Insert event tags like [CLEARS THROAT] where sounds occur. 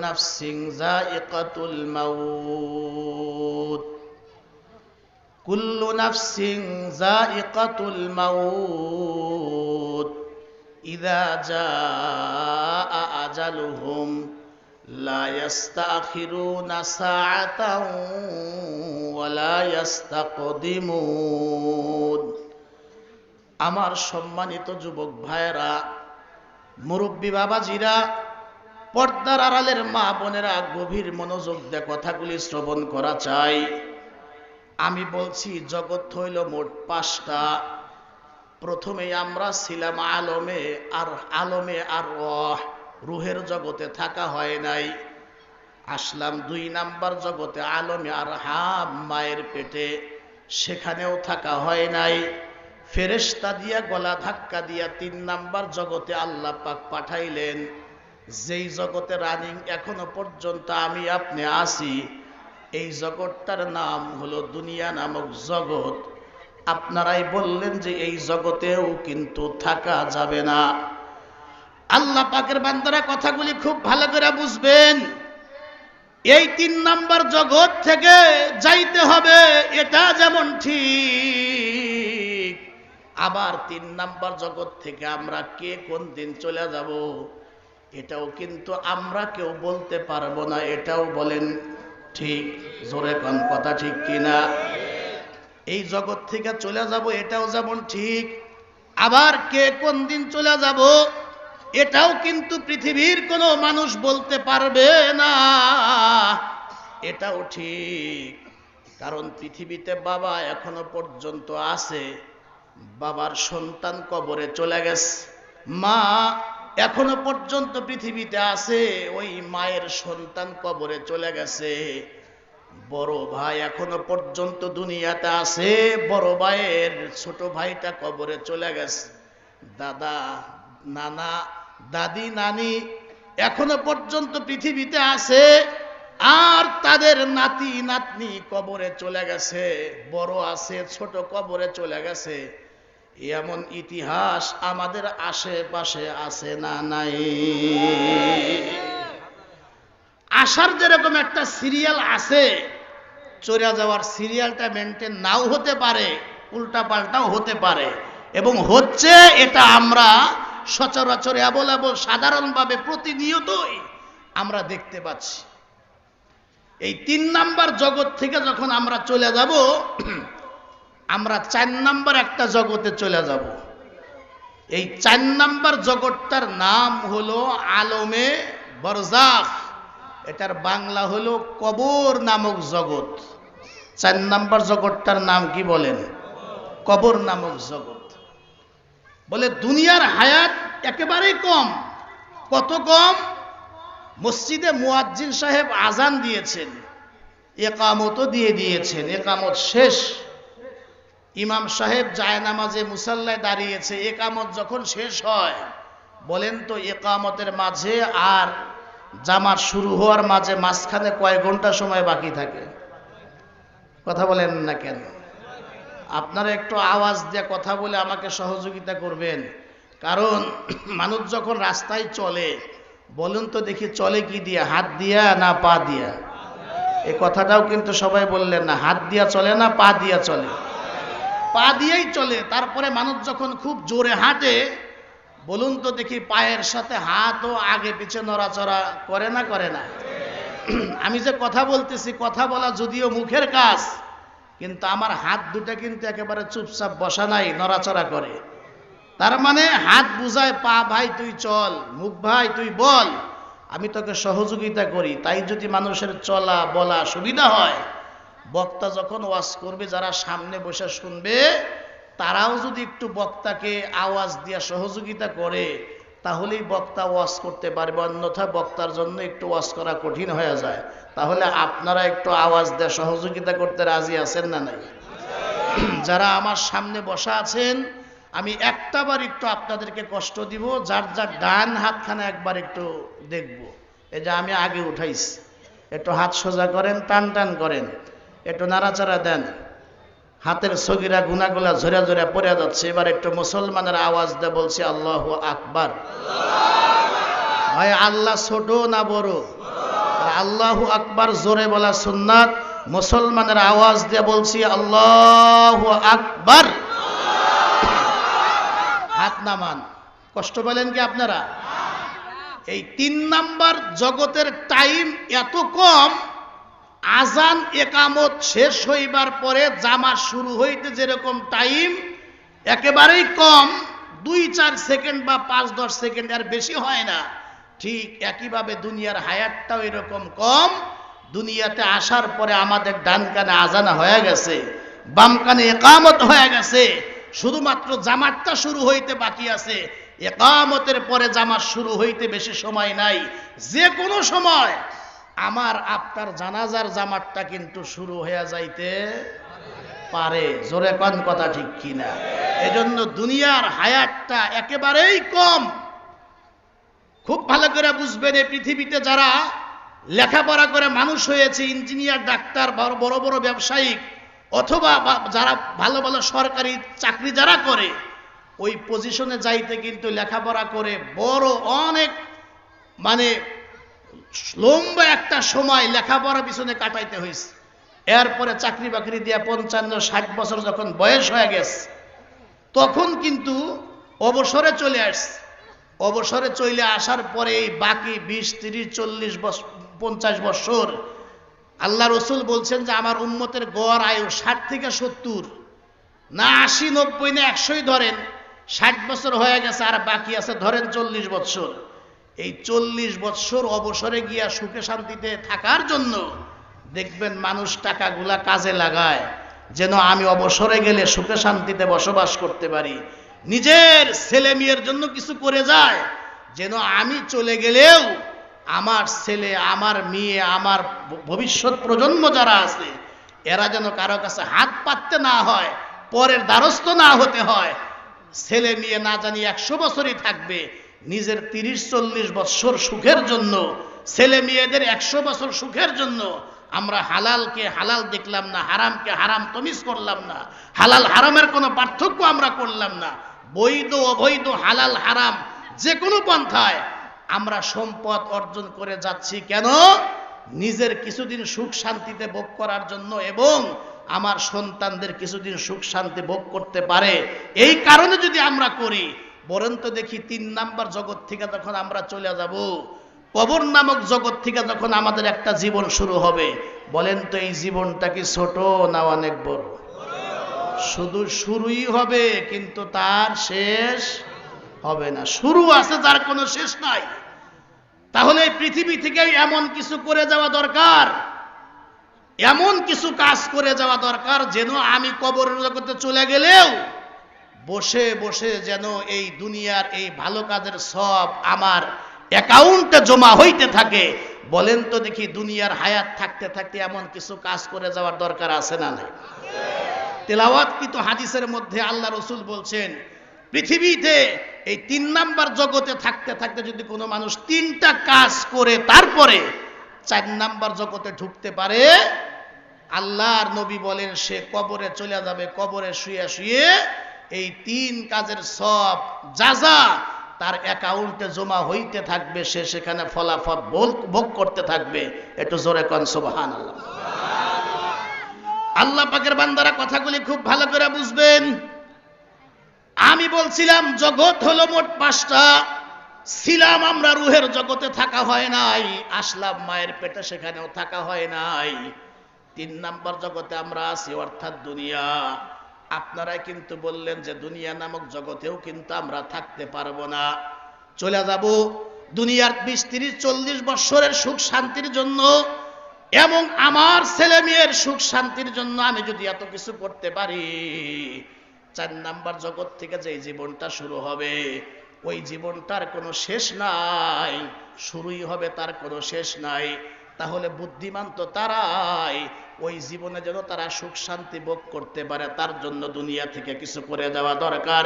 নাফসিং যায়িকাতুল মাউত কুল্লু নাফসিং যায়িকাতুল মাউত ইযা জাআ আজালুহুম লা ইস্তাখিরুনা সাআতাও ওয়া লা আমার সম্মানিত যুবক ভাইরা মুরব্বী বাবাজিরা পর্দার আড়ালের মা বোনেরা গভীর মনোযোগ দিয়ে কথাগুলি শ্রবণ করা চাই। আমি বলছি, জগৎ হইল মোট পাঁচটা। প্রথমে আমরা ছিলাম আলমে আর আলমে আর রুহের জগতে থাকা হয় নাই। আসলাম দুই নাম্বার জগতে, আলমে আর হাম মায়ের পেটে। সেখানেও থাকা হয় নাই। ফেরেস্তা দিয়া গলা ধাক্কা দিয়া তিন নাম্বার জগতে আল্লাহ পাক পাঠাইলেন। যেই জগতে রানিং এখনও পর্যন্ত আমি আপনি আসি এই জগৎটার নাম হলো দুনিয়া নামক জগৎ। আপনারাই বললেন যে এই জগতেও কিন্তু থাকা যাবে না। আল্লাহ পাকের বান্দারা কথাগুলি খুব ভালো করে বুঝবেন। এই তিন নাম্বার জগৎ থেকে যাইতে হবে, এটা যেমন ঠিক। আবার তিন নাম্বার জগৎ থেকে আমরা কে কোন দিন চলে যাব? এটাও কিন্তু আমরা কেউ বলতে পারব না, এটাও বলেন ঠিক, জোরে কোন, কথা ঠিক কিনা? এই জগৎ থেকে চলে যাব, এটাও যেমন ঠিক, আবার কে কোন দিন চলে যাব, এটাও কিন্তু পৃথিবীর কোনো মানুষ বলতে পারবে না, এটাও ঠিক, কারণ পৃথিবীতে বাবা এখনও পর্যন্ত আছে, বাবার সন্তান কবরে চলে গেছে, মা এখনও পর্যন্ত পৃথিবীতে আছে, ওই মায়ের সন্তান কবরে চলে গেছে। বড় ভাই এখনও পর্যন্ত দুনিয়াতে আছে, বড় ভাইয়ের ছোট ভাইটা কবরে চলে গেছে। দাদা, নানা, দাদি, নানি এখনও পর্যন্ত পৃথিবীতে আছে, আর তাদের নাতি, নাতনি কবরে চলে গেছে, বড় আছে, ছোট কবরে চলে গেছে। এমন ইতিহাস আমাদের আশেপাশে আছে না নাই? আসার যেরকম একটা সিরিয়াল আছে চলে যাওয়ার সিরিয়ালটা মেনটেন নাও হতে পারে উল্টা পাল্টাও হতে পারে। এবং হচ্ছে এটা আমরা সচরাচর অ্যাবল সাধারণভাবে প্রতিনিয়তই আমরা দেখতে পাচ্ছি। এই তিন নাম্বার জগৎ থেকে যখন আমরা চলে যাব আমরা চার নাম্বার একটা জগতে চলে যাব। এই চার নাম্বার জগৎটার নাম হলো আলমে বরজাখ। এটার বাংলা হলো কবর নামক জগৎ। চার নাম্বার জগৎটার নাম কি বলেন? কবর নামক জগৎ। বলে দুনিয়ার হায়াত একেবারেই কম। কত কম? মসজিদে মুয়াজ্জিন সাহেব আজান দিয়েছেন। একামতও দিয়ে দিয়েছেন। একামত শেষ। ইমাম সাহেব জায়নামাজে মুসাল্লায় দাঁড়িয়েছে, একামত যখন শেষ হয়, বলেন তো একামতের মাঝে আর জামাত শুরু হওয়ার মাঝে মাঝখানে কয় ঘণ্টা সময় বাকি থাকে? কথা বলেন না কেন? আপনারা একটু আওয়াজ দিয়ে কথা বলে আমাকে সহযোগিতা করবেন। কারণ [CLEARS THROAT] মানুষ যখন রাস্তায় চলে, বলুন তো দেখি চলে কি দিয়া, হাত দিয়া না পা দিয়া? এই কথাটাও কিন্তু সবাই বললেন না, হাত দিয়া চলে না পা দিয়া চলে? পা দিয়েই চলে, তারপরে মানুষ যখন খুব জোরে হাঁটে, বলুন তো দেখি পায়ের সাথে হাতও আগে পিছে নড়াচড়া করে না করে না? আমি যে কথা বলতেছি, কথা বলা যদিও মুখের কাজ, কিন্তু আমার হাত দুটা কিন্তু একেবারে চুপচাপ বসা নাই, নড়াচড়া করে। তার মানে হাত বুঝায়, পা ভাই, তুই চল, মুখ ভাই, তুই বল, আমি তোকে সহযোগিতা করি। তাই যদি মানুষের চলা বলা সুবিধা হয় বক্তা যখন ওয়াজ করবে, যারা সামনে বসে শুনবে, তারাও যদি একটু বক্তাকে আওয়াজ দিয়ে সহযোগিতা করে, তাহলেই বক্তা ওয়াজ করতে পারবে। অন্যথা বক্তার জন্য একটু ওয়াজ করা কঠিন হয়ে যায়। তাহলে আপনারা একটু আওয়াজ দিয়ে সহযোগিতা করতে রাজি আছেন না নাই? যারা আমার সামনে বসা আছেন, আমি একটা বার একটু আপনাদেরকে কষ্ট দিব, যার যার ডান হাতখানে একবার একটু দেখব। এই যে আমি আগে উঠাইছি। একটু হাত সোজা করেন, টান টান করেন। একটু নাড়াচাড়া দেন। হাতের সগিরা গুনাগুলা ঝরে ঝরে পড়ে যাচ্ছে। এবার একটু মুসলমানের আওয়াজ দিয়ে বলছি, আল্লাহ আকবার। ভাই, আল্লাহ ছোট না বড়? আল্লাহু আকবার জোরে বলা সুন্নাত। মুসলমানের আওয়াজ দিয়ে বলছি, আল্লাহু আকবার। হাত নামান। কষ্ট পেলেন কি আপনারা? এই তিন নাম্বার জগতের টাইম এত কম আজান একামত শেষ হইবার পরে জামা শুরু হইতে যেরকম টাইম, একেবারেই কম, দুই চার সেকেন্ড বা পাঁচ দশ সেকেন্ড আর বেশি হয় না। ঠিক একইভাবে দুনিয়ার হায়াতটাও এরকম কম। দুনিয়াতে আসার পরে আমাদের ডান কানে আজানা হয়ে গেছে, বাম কানে একামত হয়ে গেছে। শুধুমাত্র জামাতটা শুরু হইতে বাকি আছে। একামতের পরে জামাত শুরু হইতে বেশি সময় নাই। যে কোনো সময় আমার আপনার জানাজার জামাতটা কিন্তু শুরু হয়ে যাইতে পারে। জোরে কন কথা ঠিক কিনা? এজন্য দুনিয়ার হায়াতটা একেবারেই কম। খুব ভালো করে বুঝবেন এই পৃথিবীতে যারা লেখাপড়া করে মানুষ হয়েছে, ইঞ্জিনিয়ার, ডাক্তার, বড় বড় ব্যবসায়িক, অথবা যারা ভালো ভালো সরকারি চাকরি যারা করে, ওই পজিশনে যাইতে কিন্তু লেখাপড়া করে বড় অনেক মানে লম্বা একটা সময় লেখাপড়া পিছনে কাটাইতে হয়েছে। এরপরে চাকরি বাকরি দিয়ে পঞ্চান্ন, ষাট বছর যখন বয়স হয়ে গেছে, তখন কিন্তু অবসরে চলে আসছে। অবসরে চলে আসার পরে এই বাকি বিশ, তিরিশ, চল্লিশ পঞ্চাশ বছর আল্লাহ রসুল বলছেন যে, আমার উন্মতের গড় আয়ু ষাট থেকে সত্তর। না আশি, নব্বই, না একশোই ধরেন। ষাট বছর হয়ে গেছে আর বাকি আছে ধরেন চল্লিশ বছর। এই চল্লিশ বৎসর অবসরে গিয়া সুখে শান্তিতে থাকার জন্য দেখবেন মানুষ টাকাগুলা কাজে লাগায়, যেন আমি অবসরে গেলে সুখে শান্তিতে বসবাস করতে পারি। নিজের ছেলে মেয়ের জন্য কিছু করে যায়, যেন আমি চলে গেলেও আমার ছেলে, আমার মেয়ে, আমার ভবিষ্যৎ প্রজন্ম যারা আছে, এরা যেন কারও কাছে হাত পাততে না হয়, পরের দ্বারস্থ না হতে হয়। ছেলে মেয়ে না জানি একশো বছরই থাকবে নিজের তিরিশ, চল্লিশ বছর সুখের জন্য, ছেলে মেয়েদের একশো বছর সুখের জন্য, আমরা হালালকে হালাল দেখলাম না, হারামকে হারাম তমিজ করলাম না, হালাল হারামের কোনো পার্থক্য আমরা করলাম না, বৈধ, অবৈধ, হালাল, হারাম যে কোনো পন্থায় আমরা সম্পদ অর্জন করে যাচ্ছি কেন? নিজের কিছুদিন সুখ শান্তিতে ভোগ করার জন্য এবং আমার সন্তানদের কিছুদিন সুখ শান্তি ভোগ করতে পারে। এই কারণে যদি আমরা করি বরং তো দেখি তিন নাম্বার জগৎ থেকে যখন আমরা চলে যাব, কবর নামক জগৎ থেকে যখন আমাদের একটা জীবন শুরু হবে, বলেন তো এই জীবনটা কি ছোট না অনেক বড়? শুধু শুরুই হবে, কিন্তু তার শেষ হবে না। শুরু আছে, যার কোনো শেষ নাই। তাহলে পৃথিবী থেকে এমন কিছু করে যাওয়া দরকার, এমন কিছু কাজ করে যাওয়া দরকার, যেন আমি কবরের জগতে চলে গেলেও বসে বসে যেন এই দুনিয়ার এই ভালো কাজের সব আমার অ্যাকাউন্টে জমা হইতে থাকে। বলেন তো দেখি দুনিয়ার হায়াত থাকতে থাকতে এমন কিছু কাজ করে যাওয়ার দরকার আছে না নাই? তেলাওয়াত কিন্তু হাদিসের মধ্যে আল্লাহ রসুল বলছেন, পৃথিবীতে এই তিন নাম্বার জগতে থাকতে থাকতে যদি কোনো মানুষ তিনটা কাজ করে তারপরে চার নাম্বার জগতে ঢুকতে পারে, আল্লাহর নবী বলেন সে কবরে চলে যাবে, কবরে শুয়ে শুয়ে এই তিন কাজের সব যা যা তার অ্যাকাউন্টে জমা হইতে থাকবে, সে সেখানে ফলাফল ভোগ- করতে থাকবে। একটু জোরে কন সুবহান আল্লাহ আল্লাহ পাকের বান্দারা কথাগুলি খুব ভালো করে বুঝবেন। আমি বলছিলাম, জগৎ হলো মোট পাঁচটা। ছিলাম আমরা রুহের জগতে, থাকা হয় নাই। আসলাম মায়ের পেটে, সেখানেও থাকা হয় নাই। তিন নাম্বার জগতে আমরা আছি, অর্থাৎ দুনিয়া। আপনারাই কিন্তু বললেন যে দুনিয়া নামক জগতেও কিন্তু আমরা থাকতে পারব না। চলে যাব দুনিয়ার বিশ, তিরিশ, চল্লিশ বৎসরের সুখ শান্তির জন্য এবং আমার ছেলে মেয়ের সুখ শান্তির জন্য আমি যদি এত কিছু করতে পারি, চার নাম্বার জগৎ থেকে যে জীবনটা শুরু হবে, ওই জীবনটার কোনো শেষ নাই, শুরুই হবে তার কোনো শেষ নাই। তাহলে বুদ্ধিমান তো তারাই। ওই জীবনে যেন তারা সুখ শান্তি ভোগ করতে পারে, তার জন্য দুনিয়া থেকে কিছু করে দেওয়া দরকার।